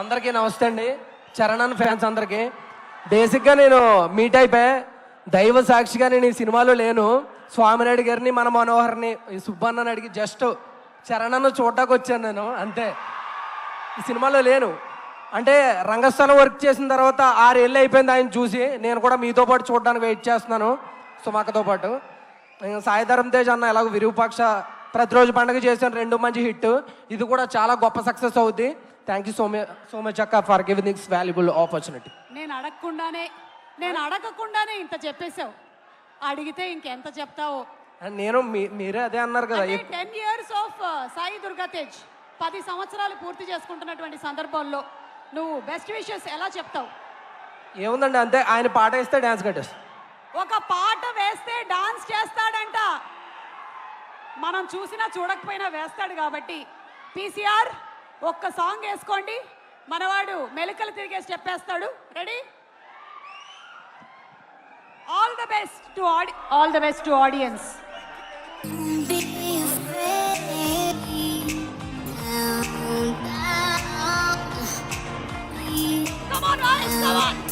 అందరికీ నమస్తే అండి. చరణ్ ఫ్యాన్స్ అందరికీ. బేసిక్గా నేను మీట్ అయిపోయా దైవ సాక్షిగా నేను ఈ సినిమాలో లేను. స్వామినాయుడు గారిని మన మనోహర్ని సుబ్బన్నని అడిగి జస్ట్ చరణను చూడటానికి వచ్చాను నేను అంతే. ఈ సినిమాలో లేను. అంటే రంగస్థలం వర్క్ చేసిన తర్వాత ఆరేళ్ళు అయిపోయింది ఆయన చూసి. నేను కూడా మీతో పాటు చూడడానికి వెయిట్ చేస్తున్నాను సుమాకతో పాటు. సాయిధరం తేజ్ అన్న ఎలాగో విరూపాక్ష ప్రతిరోజు పండుగ చేసిన రెండు మంచి హిట్. ఇది కూడా చాలా గొప్ప సక్సెస్ అవుద్ది. Thank you so much so much అక్క for giving this valuable opportunity నేను అడగకుండానే నేను అడగకుండానే ఇంత చెప్పేశావు. అడిగితే ఇంకెంత చెప్తావో? నేను మీరే అదే అన్నారు కదా ten years of Sai Durga Tej పది సంవత్సరాలు పూర్తి చేసుకుంటున్నటువంటి సందర్భంలో నువ్వు బెస్ట్ విషెస్ ఎలా చెప్తావు? ఏముందండి అంతే ఆయన పాట వేస్తే డ్యాన్స్ కట్టేస్తాం. ఒక పాట మనం చూసినా చూడకపోయినా వేస్తాడు కాబట్టి పీసీఆర్ ఒక్క సాంగ్ వేసుకోండి. మనవాడు మెలికలు తిరిగేసి చెప్పేస్తాడు. Ready all the best to Audi all the best to audience Come on, Alex, come on!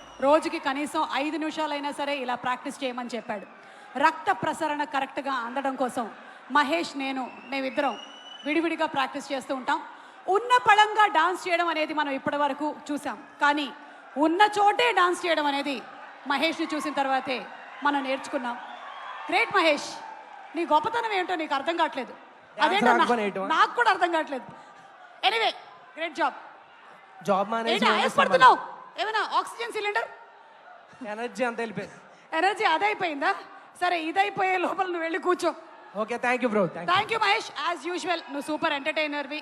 రోజుకి కనీసం ఐదు నిమిషాలైనా సరే ఇలా ప్రాక్టీస్ చేయమని చెప్పాడు. రక్త ప్రసరణ కరెక్ట్గా అందడం కోసం మహేష్ నేను మేమిద్దరం విడివిడిగా ప్రాక్టీస్ చేస్తూ ఉంటాం. ఉన్న పళంగా డాన్స్ చేయడం అనేది మనం ఇప్పటి వరకు చూసాం. కానీ ఉన్న చోటే డాన్స్ చేయడం అనేది మహేష్ని చూసిన తర్వాతే మనం నేర్చుకున్నాం. గ్రేట్ మహేష్ నీ గొప్పతనం ఏంటో నీకు అర్థం కావట్లేదు. అదేంటో? నాకు కూడా అర్థం కావట్లేదు. ఎనీవే గ్రేట్ జాబ్ జాబ్ ఆయాసపడుతున్నావు ఏమైనా ఆక్సిజన్ సిలిండర్? ఎనర్జీ అంత వెళ్ళిపోయింది. ఎనర్జీ అదైపోయిందా? సరే ఇదైపోయే లోపల నువ్వు వెళ్ళి కూర్చో. Okay thank you bro thank you Mahesh. As usual నువ్వు సూపర్ ఎంటర్టైనర్వి